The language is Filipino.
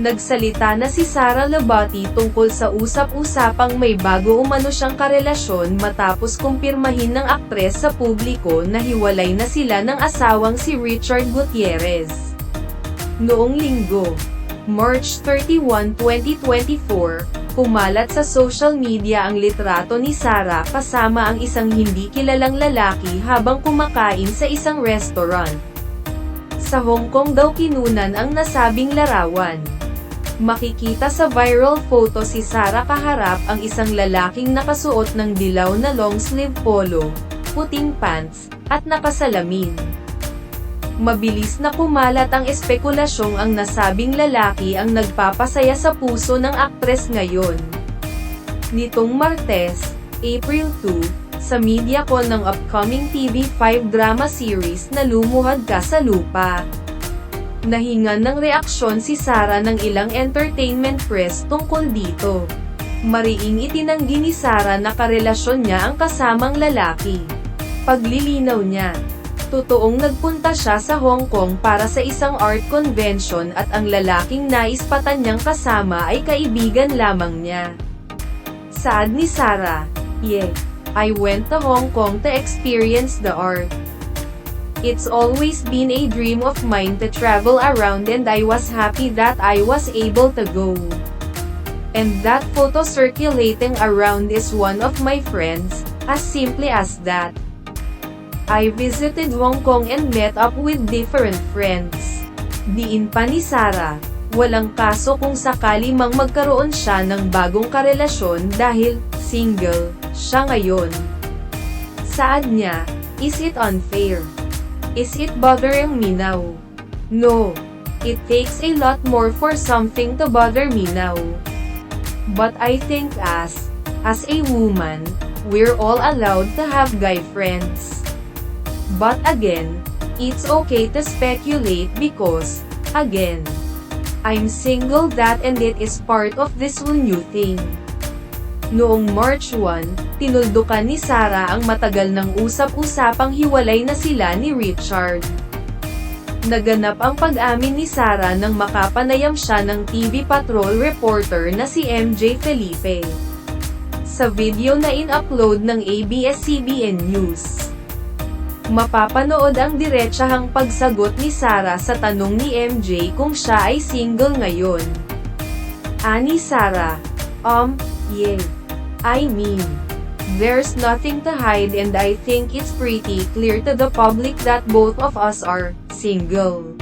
Nagsalita na si Sara Labati tungkol sa usap-usapang may bago umano siyang karelasyon matapos kumpirmahin ng aktres sa publiko na hiwalay na sila ng asawang si Richard Gutierrez. Noong linggo, March 31, 2024, kumalat sa social media ang litrato ni Sara kasama ang isang hindi kilalang lalaki habang kumakain sa isang restaurant. Sa Hong Kong daw kinunan ang nasabing larawan. Makikita sa viral photo si Sara kaharap ang isang lalaking nakasuot ng dilaw na long sleeve polo, puting pants, at nakasalamin. Mabilis na kumalat ang espekulasyong ang nasabing lalaki ang nagpapasaya sa puso ng aktres ngayon. Nitong Martes, April 2, sa media con ng upcoming TV5 drama series na Lumuhad Ka sa Lupa. Nahingan ng reaksyon si Sara ng ilang entertainment press tungkol dito. Mariing itinanggi ni Sara na karelasyon niya ang kasamang lalaki. Paglilinaw niya, totoong nagpunta siya sa Hong Kong para sa isang art convention at ang lalaking naispatan niyang kasama ay kaibigan lamang niya. Saad ni Sara, Yeah, I went to Hong Kong to experience the art. It's always been a dream of mine to travel around and I was happy that I was able to go. And that photo circulating around is one of my friends, as simply as that. I visited Hong Kong and met up with different friends. Diin pa ni Sara, walang kaso kung sakali mang magkaroon siya ng bagong karelasyon dahil single siya ngayon. Saad niya, is it unfair? Is it bothering me now? No. It takes a lot more for something to bother me now. But I think as, as a woman, we're all allowed to have guy friends. But again, it's okay to speculate because, again, I'm single that and it is part of this new thing. Noong March 1, tinuldukan ni Sara ang matagal ng usap-usapang hiwalay na sila ni Richard. Naganap ang pag-amin ni Sara nang makapanayam siya ng TV Patrol reporter na si MJ Felipe. Sa video na in-upload ng ABS-CBN News. Mapapanood ang diretsahang pagsagot ni Sara sa tanong ni MJ kung siya ay single ngayon. Ani Sara, Um, yeah. I mean, there's nothing to hide and I think it's pretty clear to the public that both of us are single.